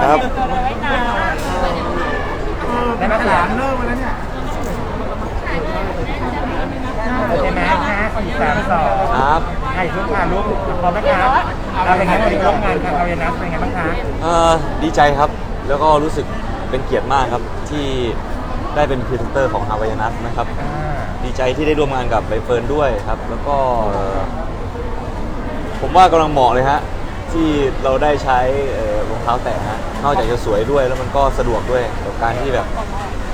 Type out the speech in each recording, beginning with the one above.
ครับได้ไหมครับเริ่มมาแล้วเนี่ยโอเคไหมห้าสี่สามสองครับให้ทุกค่ะลูกพร้อมนะครับเอาเป็นไงวันนี้ร่วมงานกับเราเยนัสเป็นไงบ้างคะเอ่อดีใจครับ แล้วก็รู้สึกเป็นเกียรติมากครับที่ได้เป็นพรีเซนเตอร์ของฮาวายนัสนะครับอ่าดีใจที่ได้ร่วมงานกับใบเฟิร์นด้วยครับ แล้วก็เอ่อผมว่ากำลังเหมาะเลยฮะที่เราได้ใช้ เอ่อรองเท้าแตะฮะนอกจากจะสวยด้วยแล้วมันก็สะดวกด้วยกับการที่แบบ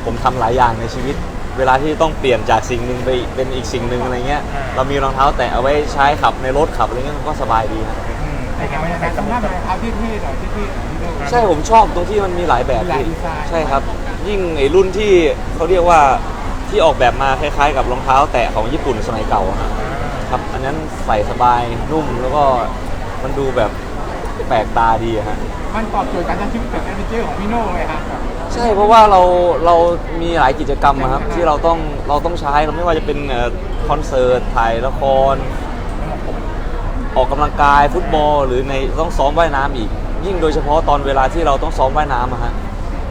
ผมทำหลายอย่างในชีวิต เวลาที่ต้องเปลี่ยนจากสิ่งหนึ่งไปเป็นอีกสิ่งหนึ่งอะไรเงี้ยเรามีรองเท้าแตะเอาไว้ใช้ขับในรถขับอะไรเงี้ยมันก็สบายดีครับอืมเป็นไงบ้างครับสำหรับเอาที่ที่หน่อยที่ที่ที่ดูใช่ผมชอบตรงที่มันมีหลายแบบหลายพี่ดีไซน์ใช่ครับ ยิ่งไอ้รุ่นที่เขาเรียกว่าที่ออกแบบมาคล้ายๆ กับรองเท้าแตะของญี่ปุ่นสมัยเก่าอะฮะครับอันนั้นใส่สบายนุ่มแล้วก็มันดูแบบแปลกตาดีอะฮะ มันตอบโจทย์การใช้ชีวิตแบบแอดเวนเจอร์ของพี่โน่เลยครับ ใช่เพราะว่าเราเรามีหลายกิจกรรมอะครับ ที่เราต้องเราต้องใช้เราไม่ว่าจะเป็นเอ่อคอนเสิร์ตถ่ายละคร ออกกำลังกายฟุตบอล หรือในต้องซ้อมว่ายน้ำอีก ยิ่งโดยเฉพาะตอนเวลาที่เราต้องซ้อมว่ายน้ำอะฮะ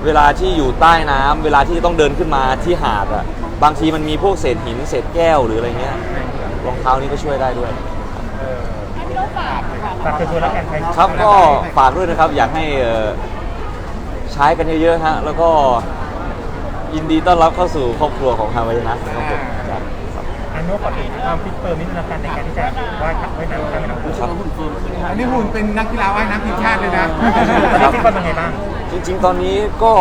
เวลาที่อยู่ใต้น้ำเวลาที่ต้องเดินขึ้นมาที่หาดอะบางทีมันมีพวกเศษหินเศษแก้วหรืออะไรเงี้ยรองเท้านี้ก็ช่วยได้ด้วยฝาก เชิญชวนแล้วกันใครครับก็ฝากด้วยนะครับอยากให้เอ่อใช้กันเยอะๆฮะแล้วก็ยินดีต้อนรับเข้าสู่ครอบครัวของฮาวายนัสนะครับผมครับอันโน้ก่อนอื่นความฟิตเฟิร์มนิดนึงละกันในการที่จะว่ายว่ายน้ำข้ามแม่น้ำโขงครับ อันนี้หุ่นเป็นนักกีฬาว่ายน้ำทีมชาติเลยนะ ตอนนี้ฟิตเฟิร์มเป็นไงบ้างจริงๆ ตอนนี้ก็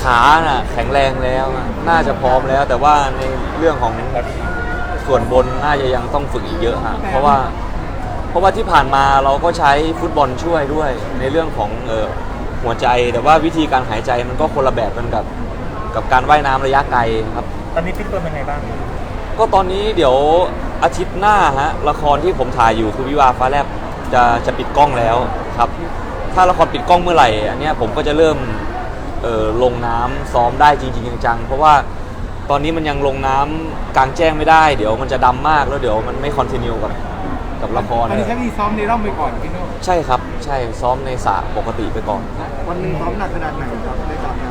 ขาน่ะแข็งแรงแล้วนะน่าจะพร้อมแล้ว แต่ว่าในเรื่องของส่วนบนน่าจะยังต้องฝึกอีกเยอะฮะเพราะว่า เพราะว่าที่ผ่านมาเราก็ใช้ฟุตบอลช่วยด้วย ในเรื่องของเอ่อหัวใจ แต่ว่าวิธีการหายใจมันก็คนละแบบกันกับกับการว่ายน้ำระยะไกลครับ ตอนนี้ฟิตเฟิร์มเป็นไงบ้างก็ตอนนี้เดี๋ยวอาทิตย์หน้าฮะละครที่ผมถ่ายอยู่คือวิวาฟ้าแลบจะจะปิดกล้องแล้วครับ ถ้าละครปิดกล้องเมื่อไหร่อันเนี้ยผมก็จะเริ่มเอ่อลงน้ำซ้อมได้จริงๆจังๆเพราะว่าตอนนี้มันยังลงน้ำกลางแจ้งไม่ได้ เดี๋ยวมันจะดำมากแล้วเดี๋ยวมันไม่คอนติเนียกับ กับละครอันนี้ใช้วิธีซ้อมในร่มไปก่อนพี่โน่ใช่ครับใช่ซ้อมในสระปกติไปก่อนครับวันหนึ่งซ้อมหนักขนาดไหนครับในสระน้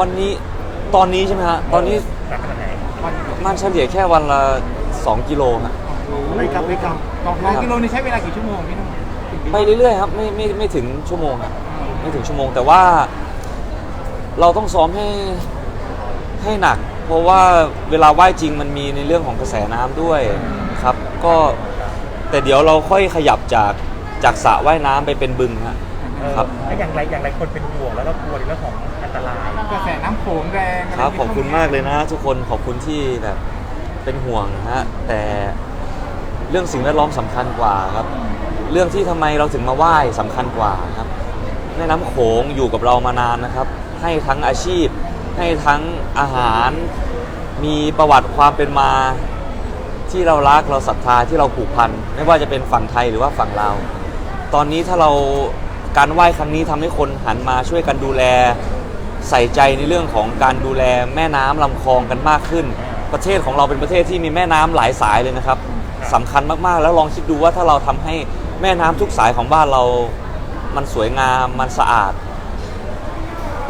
วันนี้ตอนนี้ใช่ไหมฮะตอนนี้หนักขนาดไหนำวันมันเฉลี่ยแค่วันละ2กิโลฮะไม่กลับไม่กลับสองกิโลนี่ใช้เวลากี่ชั่วโมงพี่โน่ไปเรื่อยๆครับไม่ไม่ไม่ถึงชั่วโมงอะไม่ถึงชั่วโมงแต่ว่าเราต้องซ้อมให้ให้หนัก เพราะว่าเวลาว่ายจริงมันมีในเรื่องของกระแสน้ำด้วยครับ ก็ แต่เดี๋ยวเราค่อยขยับจากจากสระว่ายน้ำไปเป็นบึงฮะเออครับ แล้วอย่างไรอย่างไรคนเป็นห่วงแล้วก็กลัวในเรื่องของอันตรายกระแสน้ำโขงแรงครับขอบคุณมากเลยนะทุกคนขอบคุณที่แบบเป็นห่วงนะฮะแต่เรื่องสิ่งแวดล้อมสำคัญกว่าครับ เรื่องที่ทำไมเราถึงมาไหว้สำคัญกว่าครับแม่น้ำโขงอยู่กับเรามานานนะครับ ให้ทั้งอาชีพ ให้ทั้งอาหาร มีประวัติความเป็นมา ที่เรารักเราศรัทธาที่เราผูกพันไม่ว่าจะเป็นฝั่งไทยหรือว่าฝั่งลาวตอนนี้ถ้าเราการไหว้ครั้งนี้ทำให้คนหันมาช่วยกันดูแล ใส่ใจในเรื่องของการดูแลแม่น้ำลำคลองกันมากขึ้น ประเทศของเราเป็นประเทศที่มีแม่น้ำหลายสายเลยนะครับสำคัญมากๆ แล้วลองคิดดูว่าถ้าเราทำให้แม่น้ำทุกสายของบ้านเรา มันสวยงามมันสะอาด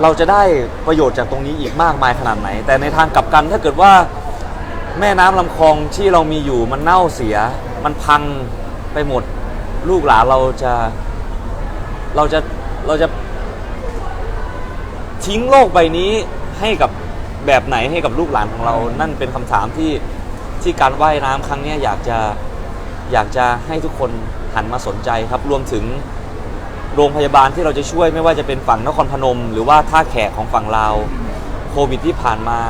เราจะได้ประโยชน์จากตรงนี้อีกมากมายขนาดไหน แต่ในทางกลับกันถ้าเกิดว่า แม่น้ำลำคลองที่เรามีอยู่มันเน่าเสีย มันพังไปหมด ลูกหลานเราจะเราจะเราจะทิ้งโลกใบนี้ให้กับแบบไหนให้กับลูกหลานของเรา นั่นเป็นคำถามที่ที่การว่ายน้ำครั้งเนี้ยอยากจะอยากจะให้ทุกคนหันมาสนใจครับรวมถึง โรงพยาบาลที่เราจะช่วยไม่ว่าจะเป็นฝั่งนครพนม หรือว่าท่าแขกของฝั่งลาวโควิดที่ผ่านมา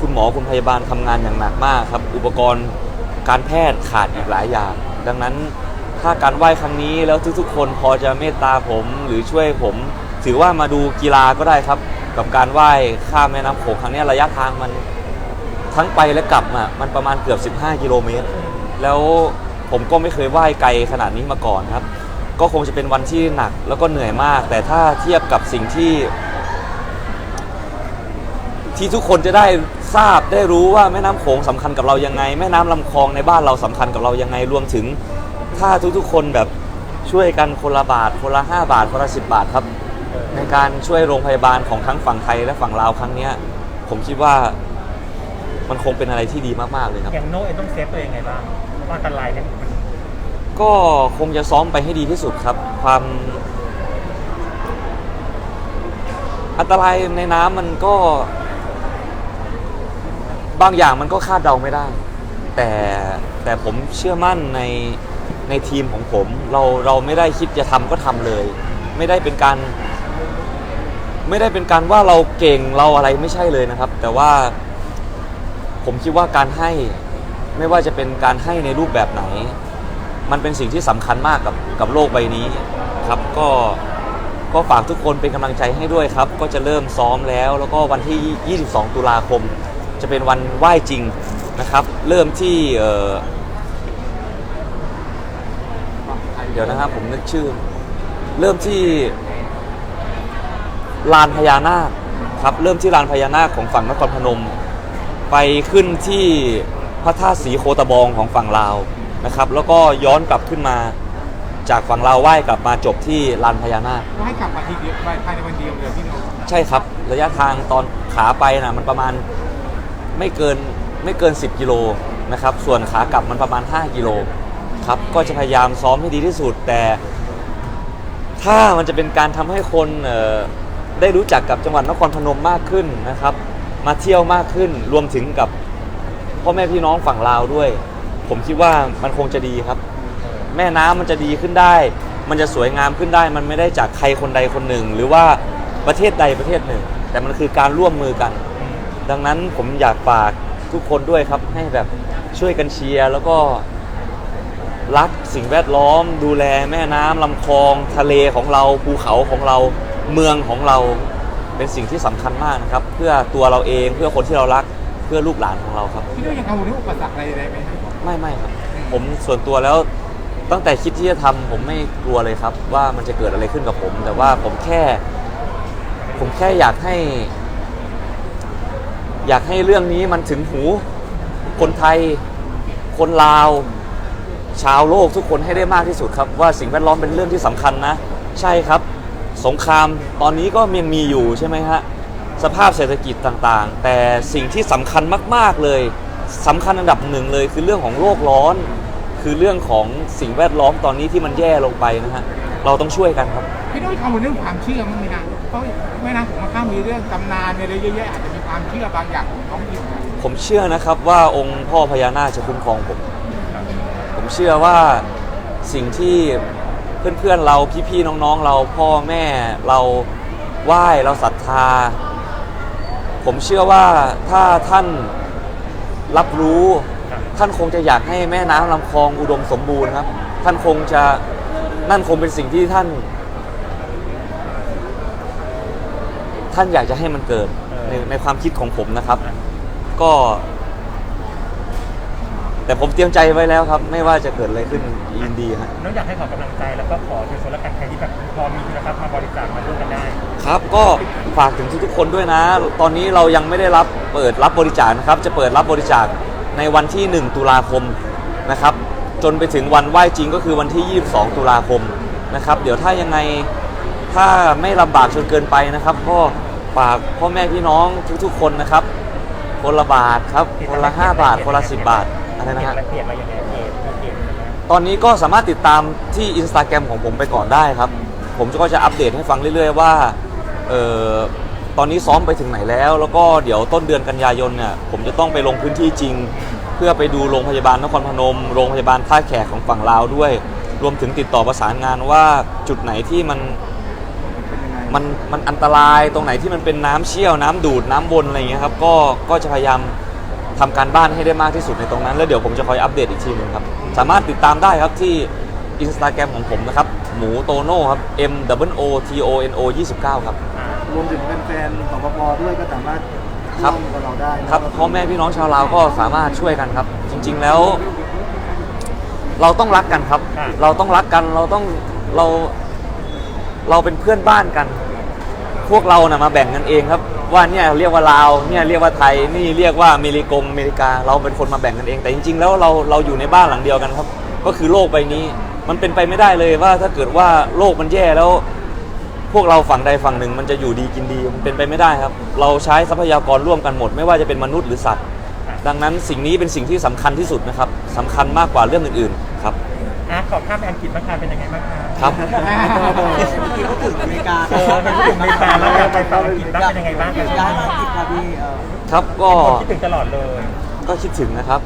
คุณหมอคุณพยาบาลทำงานอย่างหนักมากครับ อุปกรณ์การแพทย์ขาดอีกหลายอย่าง ดังนั้นถ้าการไหว้ครั้งนี้แล้วทุกๆ คนพอจะเมตตาผมหรือช่วยผม ถือว่ามาดูกีฬาก็ได้ครับ กับการไหว้ข้ามแม่น้ำโขงครั้งนี้ระยะทางมันทั้งไปและกลับอะมันประมาณเกือบ 15 กิโลเมตร แล้วผมก็ไม่เคยไหว้ไกลขนาดนี้มาก่อนครับ ก็คงจะเป็นวันที่หนักแล้วก็เหนื่อยมาก แต่ถ้าเทียบกับสิ่งที่ ที่ทุกคนจะได้ ทราบได้รู้ว่าแม่น้ำโขงสำคัญกับเรายังไง แม่น้ำลำคลองในบ้านเราสำคัญกับเรายังไงรวมถึง ถ้าทุกๆ คนแบบช่วยกันคนละบาทคนละ 5 บาทคนละ 10 บาทครับ ในการช่วยโรงพยาบาลของทั้งฝั่งไทยและฝั่งลาวครั้งเนี้ยผมคิดว่ามันคงเป็นอะไรที่ดีมากๆเลยครับ อย่างโน้เองต้องเซฟตัวเองไงบ้างเพราะอันตรายเนี่ยมันก็คงจะซ้อมไปให้ดีที่สุดครับ ความ อันตรายในน้ำมันก็ บางอย่างมันก็คาดเดาไม่ได้ แต่แต่ผมเชื่อมั่นในในทีมของผม เราเราไม่ได้คิดจะทำก็ทำเลย ไม่ได้เป็นการ ไม่ได้เป็นการว่าเราเก่งเราอะไรไม่ใช่เลยนะครับ แต่ว่าผมคิดว่าการให้ไม่ว่าจะเป็นการให้ในรูปแบบไหน มันเป็นสิ่งที่สำคัญมากกับกับโลกใบนี้ครับก็ก็ฝากทุกคนเป็นกำลังใจให้ด้วยครับ ก็จะเริ่มซ้อมแล้ว แล้วก็วันที่ 22 ตุลาคม จะเป็นวันไหว้จริงนะครับ เริ่มที่เอ่อเดี๋ยวนะครับผมนึกชื่อ เริ่มที่ลานพญานาคครับเริ่มที่ลานพญานาคของฝั่งนครพนม ไปขึ้นที่พระธาตุสีโคตะบองของฝั่งลาวนะครับ แล้วก็ย้อนกลับขึ้นมาจากฝั่งลาวไหว้กลับมาจบที่ลานพญานาคก็ให้กลับมาทีเดียวภายในวันเดียวเลยพี่โน้ตใช่ครับระยะทางตอนขาไปนะมันประมาณ ไม่เกินไม่เกิน 10 กิโลนะครับ ส่วนขากลับมันประมาณ 5 กิโลครับ ก็จะพยายามซ้อมให้ดีที่สุด แต่ ถ้ามันจะเป็นการทำให้คนได้รู้จักกับจังหวัดนครพนมมากขึ้นนะครับ มาเที่ยวมากขึ้น รวมถึงกับพ่อแม่พี่น้องฝั่งลาวด้วย ผมคิดว่ามันคงจะดีครับ แม่น้ำมันจะดีขึ้นได้ มันจะสวยงามขึ้นได้ มันไม่ได้จากใครคนใดคนหนึ่ง หรือว่าประเทศใดประเทศหนึ่ง แต่มันคือการร่วมมือกัน ดังนั้นผมอยากฝากทุกคนด้วยครับ ให้แบบช่วยกันเชียร์แล้วก็รักสิ่งแวดล้อม ดูแลแม่น้ำลำคลองทะเลของเราภูเขาของเราเมืองของเราเป็นสิ่งที่สำคัญมากนะครับ เพื่อตัวเราเองเพื่อคนที่เรารักเพื่อลูกหลานของเราครับ พี่โน้ตยังกังวลเรื่องอุปสรรคอะไรใดไหมครับ ไม่ไม่ครับ ผมส่วนตัวแล้วตั้งแต่คิดที่จะทำผมไม่กลัวเลยครับ ว่ามันจะเกิดอะไรขึ้นกับผม แต่ว่าผมแค่ ผมแค่อยากให้ อยากให้เรื่องนี้มันถึงหูคนไทย คนลาว ชาวโลกทุกคนให้ได้มากที่สุดครับ ว่าสิ่งแวดล้อมเป็นเรื่องที่สำคัญนะ ใช่ครับ สงครามตอนนี้ก็ยังมีอยู่ใช่ไหมฮะสภาพเศรษฐกิจต่างๆ แต่สิ่งที่สำคัญมาก ๆเลยสำคัญอันดับหนึ่งเลย คือเรื่องของโลกร้อน คือเรื่องของสิ่งแวดล้อมตอนนี้ที่มันแย่ลงไปนะฮะเราต้องช่วยกันครับพี่โน้ตกังวลเรื่องความเชื่อมั้งไหมนะเพราะแม่น้ำของมข้ามมีเรื่องตำนานมีอะไรเยอะแยะอาจจะ ความเชื่อบางอย่างของท้องถิ่นนะผมเชื่อนะครับว่าองค์พ่อพญานาคจะคุ้มครองผม ผมเชื่อว่าสิ่งที่เพื่อนๆเราพี่ๆน้องๆ เราพ่อแม่เราไหว้เราศรัทธา ผมเชื่อว่าถ้าท่านรับรู้ ท่านคงจะอยากให้แม่น้ำลำคลองอุดมสมบูรณ์ครับ ท่านคงจะนั่นคงเป็นสิ่งที่ท่าน ท่านอยากจะให้มันเกิด ในในความคิดของผมนะครับ ก็ แต่ผมเตรียมใจไว้แล้วครับ ไม่ว่าจะเกิดอะไรขึ้นยินดีฮะน้องอยากให้ขอกำลังใจแล้วก็ขอเชิญชวนและกันใครที่แบบพอมีทุนทรัพย์มาบริจาคมาร่วมกันได้ ครับ ก็ฝากถึงทุกๆคนด้วยนะ ตอนนี้เรายังไม่ได้รับเปิดรับบริจาคนะครับ จะเปิดรับบริจาคในวันที่ 1 ตุลาคมนะครับ จนไปถึงวันไหว้จริงก็คือวันที่ 22 ตุลาคมนะครับ เดี๋ยวถ้ายังไงถ้าไม่ลำบากจนเกินไปนะครับ ก็ ฝากพ่อแม่พี่น้องทุกๆคนนะครับ คนละบาทครับคนละ 5 บาท คนละ 10 บาทอะไรนะเปลี่ยนฮะอะไรเปลี่ยนมาอย่างไรเพจเพจตอนนี้ก็สามารถติดตามที่ Instagram ของผมไปก่อนได้ครับ ผมก็จะอัปเดตให้ฟังเรื่อยๆว่าเออตอนนี้ซ้อมไปถึงไหนแล้ว แล้วก็เดี๋ยวต้นเดือนกันยายนเนี่ยผมจะต้องไปลงพื้นที่จริง เพื่อไปดูโรงพยาบาลนครพนม โรงพยาบาลท่าแขกของฝั่งลาวด้วย รวมถึงติดต่อประสานงานว่าจุดไหนที่มัน มันมันอันตรายตรงไหนที่มันเป็นน้ำเชี่ยวน้ำดูดน้ำวนอะไรอย่างเงี้ยครับก็ก็จะพยายามทำการบ้านให้ได้มากที่สุดในตรงนั้น แล้วเดี๋ยวผมจะคอยอัปเดตอีกทีหนึงครับ สามารถติดตามได้ครับที่ Instagram ของผมนะครับ หมูโตโน่ครับ M W O T O N O 29 ครับ รวมถึงแฟนๆของปปด้วยก็สามารถครับร่วมกับเราได้นะครับพ่อแม่พี่น้องชาวลาวก็สามารถช่วยกันครับ จริง ๆแล้ว เราต้องรักกันครับ เราต้องรักกันเราต้องเราเราเป็นเพื่อนบ้านกัน พวกเรานะมาแบ่งกันเองครับ ว่าเนี่ยเรียกว่าลาวเนี่ยเรียกว่าไทยนี่เรียกว่าอเมริกงอเมริกา เราเป็นคนมาแบ่งกันเอง แต่จริง ๆ แล้วเราเราอยู่ในบ้านหลังเดียวกันครับ ก็คือโลกใบนี้ มันเป็นไปไม่ได้เลยว่าถ้าเกิดว่าโลกมันแย่แล้ว พวกเราฝั่งใดฝั่งหนึ่ง มันจะอยู่ดีกินดีมันเป็นไปไม่ได้ครับ เราใช้ทรัพยากรร่วมกันหมด ไม่ว่าจะเป็นมนุษย์หรือสัตว์ ดังนั้นสิ่งนี้เป็นสิ่งที่สำคัญที่สุดนะครับสำคัญมากกว่าเรื่องอื่นๆครับ อะขอข้ามไปอังกฤษบ้างค่ะเป็นยังไงบ้างคะครับเมื่อกี้เขาถึงอเมริกาเออเป็นผู้หญิงอเมริกาแล้วอยากไปต่ออังกฤษบ้างเป็นยังไงบ้างกันย้ายมาอังกฤษค่ะพี่เออครับก็คนคิดถึงตลอดเลยก็คิดถึงนะครับ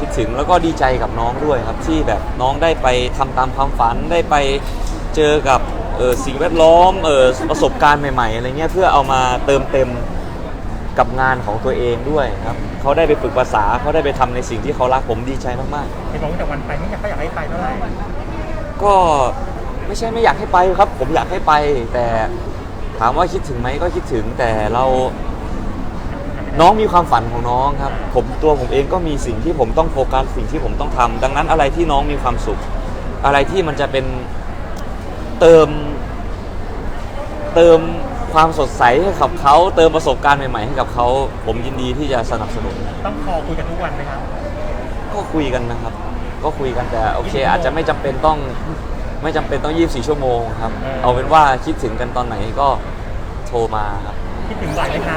คิดถึงแล้วก็ดีใจกับน้องด้วยครับ ที่แบบน้องได้ไปทำตามความฝันได้ไปเจอกับเอ่อสิ่งแวดล้อมเอ่อประสบการณ์ใหม่ๆอะไรเงี้ยเพื่อเอามาเติมเต็ม กับงานของตัวเองด้วยครับเขาได้ไปฝึกภาษาเขาได้ไปทำในสิ่งที่เขารักผมดีใจมากเห็นบอกว่าแต่วันไปไม่อยากก็อยากให้ไปเท่าไหร่ๆ ก็ไม่ใช่ไม่อยากให้ไปครับ ผมอยากให้ไป แต่ถามว่าคิดถึงไหมก็คิดถึงแต่เราน้องมีความฝันของน้องครับ ผมตัวผมเองก็มีสิ่งที่ผมต้องโฟกัสสิ่งที่ผมต้องทำดังนั้นอะไรที่น้องมีความสุข อะไรที่มันจะเป็นเติม เติม ความสดใสให้กับเขาเติมประสบการณ์ใหม่ๆให้กับเขาผมยินดีที่จะสนับสนุน ต้องคอคุยกันทุกวันไหมครับ ก็คุยกันนะครับ ก็คุยกันแต่โอเค อาจจะไม่จำเป็นต้องไม่จำเป็นต้อง 24 ชั่วโมงครับ เออ เอาเป็นว่าคิดถึงกันตอนไหนก็โทรมาครับคิดถึงบ่อยไหมคะ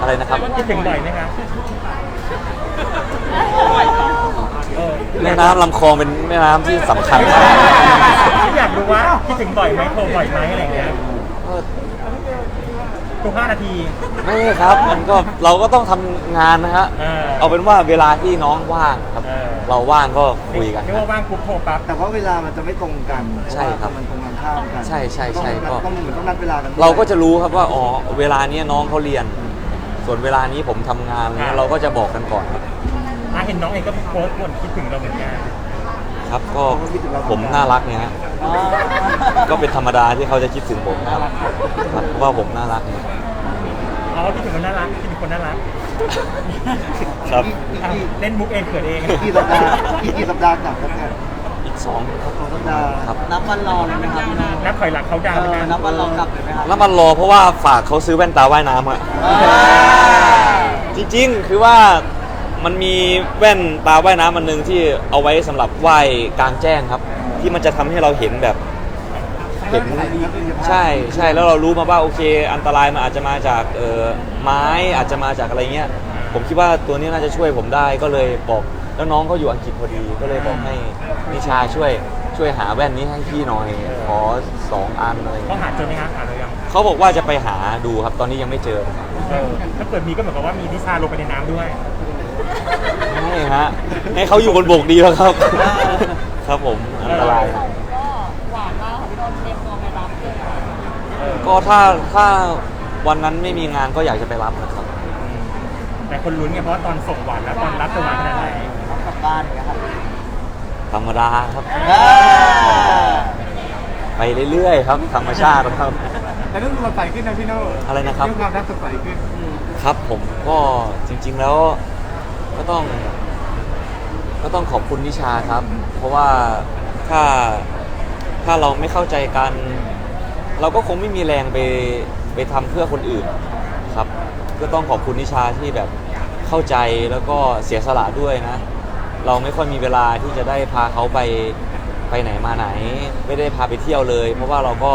อะไรนะครับ คิดถึงบ่อยไหมคะเออแม่น้ำลำคลองเป็นแม่น้ำที่สำคัญมากอยากรู้ว่าคิดถึงบ่อยไหมโทรบ่อยไหมอะไรอย่างเงี้ย ก็ ทุกห้านาที ไม่ครับมันก็เราก็ต้องทำงานนะฮะเออเอาเป็นว่าเวลาที่น้องว่างครับ เออ เราว่างก็คุยกันเรียกว่าว่างปุ๊บโทรปั๊บ แต่ว่าเวลามันจะไม่ตรงกันใช่ครับเพาะว่ามันตรงกันข้ามกันใช่ใช่ใช่ต้องก็ ต้องเหมือนต้องนัดเวลากันด้วยเราก็จะรู้ครับว่าอ๋อเวลาเนี้ยน้องเขาเรียน ส่วนเวลานี้ผมทำงานอะไรเงี้ยเราก็จะบอกกันก่อนครับ อะเห็นน้องเองก็โพสต์บ่นคิดถึงเราเหมือนกัน ครับก็ผมน่ารักเนี่ยฮะก็เป็นธรรมดาที่เขาจะคิดถึงผมนะครับครับเพราะว่าผมน่ารักเนี่ยอ๋อคิดถึงคนน่ารักคิดถึงคนน่ารักครับอะเล่นมุกเองเขินเองอีกกี่สัปดาห์อีกกี่สัปดาห์กลับครับเนี่ยอีกสองครับสองสัปดาห์ครับนับวันรอเลยไหมครับพี่โน่นับถอยหลังเขาดาวเอน์อนะนับวันรอกลับเลยไหมครับแล้วมันรอเพราะว่าฝากเขาซื้อแว่นตาว่ายน้ำอะ อ่า จริงๆ คือว่า มันมีแว่นตาว่ายน้ำมันหนึ่งที่เอาไว้สำหรับว่ายกลางแจ้งครับ ที่มันจะทำให้เราเห็นแบบ เห็น ใช่ใช่แล้วเรารู้มาว่าโอเค อันตรายมันอาจจะมาจากเอ่อไม้อาจจะมาจากอะไรเงี้ย ผมคิดว่าตัวนี้น่าจะช่วยผมได้ก็เลยบอกแล้วน้องเขาอยู่อังกฤษพอดีก็เลยบอกให้นิชาช่วยช่วยหาแว่นนี้ให้พี่หน่อยขอสองอันอะไรเขาเงี้ยหาเจอไหมคะหาเรายังเขาบอกว่าจะไปหาดูครับตอนนี้ยังไม่เจอครับเออถ้าเกิดมีก็เหมือนกับว่ามีนิชาลงไปในน้ำด้วย ไม่ฮะให้เขาอยู่บนบกดีแล้วครับ ครับผมอันตราย ก็หวานมากค่ะพี่โดนเตรียมตัวไปรับเลยเออก็ถ้าถ้าวันนั้นไม่มีงานก็อยากจะไปรับนะครับ แต่คนลุ้นไงเพราะว่าตอนส่งหวานแล้วตอนรับจะหวานขนาดไหนรับกลับบ้านอย่างเงี้ยครับธรรมดาครับ อ่าไปเรื่อยๆครับ ธรรมชาติครับ แต่เรื่องสดใสขึ้นนะพี่โน่อะไรนะครับ เรื่องความรักสดใสขึ้น ครับผมก็จริงๆแล้ว ก็ต้อง ก็ต้องขอบคุณนิชาครับ เพราะว่าถ้าถ้าเราไม่เข้าใจกัน เราก็คงไม่มีแรงไปไปทำเพื่อคนอื่นครับ ก็ต้องขอบคุณนิชาที่แบบเข้าใจแล้วก็เสียสละด้วยนะ เราไม่ค่อยมีเวลาที่จะได้พาเขาไปไปไหนมาไหน ไม่ได้พาไปเที่ยวเลย เพราะว่าเราก็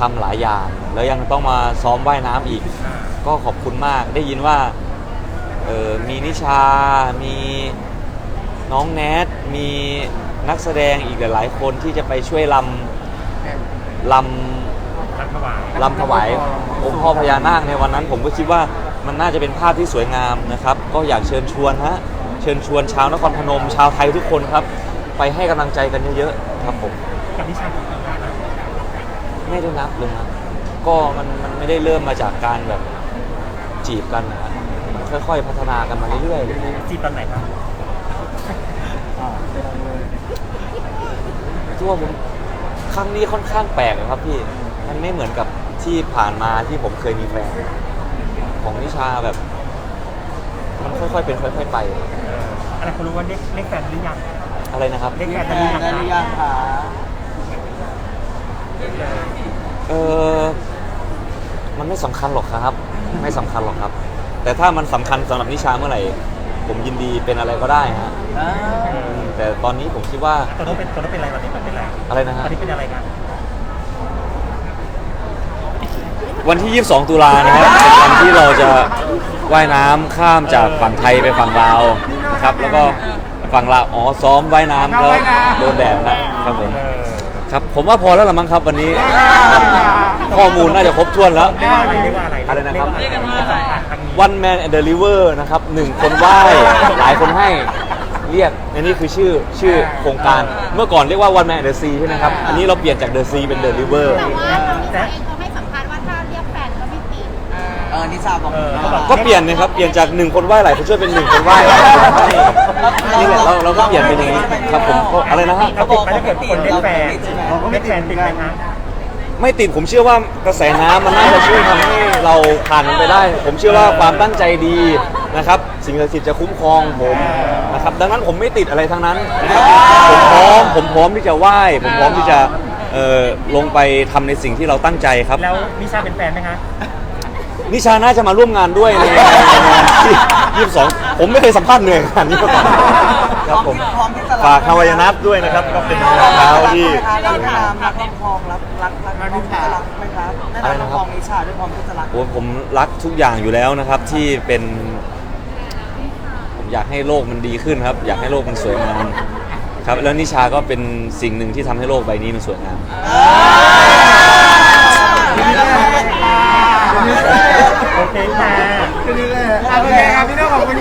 ทำหลายอย่าง แล้วยังต้องมาซ้อมว่ายน้ำอีก ก็ขอบคุณมากได้ยินว่า เออมีนิชา มีน้องแนท มีนักแสดงอีกหลายๆคนที่จะไปช่วยลำลำรับถวายลำถวายองค์พ่อพญานาคในวันนั้น ผมก็คิดว่ามันน่าจะเป็นภาพที่สวยงามนะครับ ก็อยากเชิญชวนฮะเชิญชวนชาวนครพนม ชาวไทยทุกคนครับ ไปให้กำลังใจกันเยอะๆครับผมกับนิชากี่ปีแล้วนะไม่ได้นับเลยครับก็มันมันไม่ได้เริ่มมาจากการแบบจีบกันนะครับมัน ค่อยๆ พัฒนากันมาเรื่อยๆจีบตอนไหนครับตัวผมครั้งนี้ค่อนข้างแปลกนะครับพี่ มันไม่เหมือนกับที่ผ่านมาที่ผมเคยมีแฟน ของนิชาแบบ มันค่อยๆเป็นค่อยๆไปเอออะไรคนรู้ว่าเรียกเรียกแฟนหรือยัง อะไรนะครับ เรียกมีแฟนแฟหรืนอยังได้หรือคะยังคะเออมันไม่สำคัญหรอกครับ ไม่สำคัญหรอกครับ แต่ถ้ามันสำคัญสำหรับนิชาเมื่อไหร่ ผมยินดีเป็นอะไรก็ได้ฮะอ่าแต่ตอนนี้ผมคิดว่าตัวโน้ตเป็นตัวโน้ตเป็นอะไรตอนนี้เป็นอะไรอะไรนะตฮะอนนี้เป็นอะไรครับวันที่ 22 ตุลานะครับเป็นวันที่เราจะว่ายน้ำข้ามจากฝั่งไทยไปฝั่งลาวนะครับ แล้วก็ฝั่งลาวอ๋อซ้อมว่ายน้ำแล้วโดนแดดนะครับผม เออครับผมว่าพอแล้วละมั้งครับวันนี้ครับข้อมูลน่าจะครบถ้วนแล้ว เรียกว่าอะไรเรียกว่าอะไรอะไรนะครับ เรียกว่าอะไร ทางนี้ One Man and Deliver นะครับหนึ่งคนไหว้หลายคนให้เรียกอันนี้คือชื่อชื่อโครงการเมื่อก่อนเรียกว่า One Man and the Sea ใช่ไหมครับ อันนี้เราเปลี่ยนจาก The Sea เป็น Deliver แต่ว่าเราเองเขาให้สัมภาษณ์ว่าถ้าเรียกแฟนก็ไม่ติดเออนิชาบอกเออเขาบอกก็เปลี่ยนนะครับเปลี่ยนจากหนึ่งคนไหว้หลายคนช่วยเป็นหนึ่งคนไหว้หลายคนให้นี่แหละเราเราก็เปลี่ยนเป็นอย่างนี้ครับผมอะไรนะฮะเขาติดไหมถ้าเกิดคนเรียกแฟนเรียกแฟนติดไหมคะ ไม่ติดผมเชื่อว่ากระแสน้ำมันน่าจะช่วยทำให้เราผ่านมันไปได้ ผมเชื่อว่าความตั้งใจดีนะครับ สิ่งศักดิ์สิทธิ์จะคุ้มครองผมนะครับ ดังนั้นผมไม่ติดอะไรทั้งนั้นนะครับผมพร้อมผมพร้อมที่จะไหว้ผมพร้อมที่จะเอ่อลงไปทำในสิ่งที่เราตั้งใจครับ แล้วนิชาเป็นแฟนไหมคะ นิชาน่าจะมาร่วมงานด้วยในในงานที่ยี่สิบสองผมไม่เคยสัมภาษณ์เหนื่อยขนาดนี้มาก่อน ครับผมพร้อมที่จะรับฝากฮาวายานัทด้วยนะครับก็เป็นรองเท้าที่รักนามรักน้องพองรักรักรักน้องพองที่จะรักไหมครับแนะอะไรนำน้นะองครับพองนิชาด้วยพร้อมที่จะรักโอ้ผมรักทุกอย่างอยู่แล้วนะครับที่เป็น ผมอยากให้โลกมันดีขึ้นครับ อยากให้โลกมันสวยงามครับแล้วนิชาก็เป็นสิ่งหนึ่งที่ทำให้โลกใบนี้มันสวยงามโอเคค่ะโอเคครับพี่น้องขอบคุณ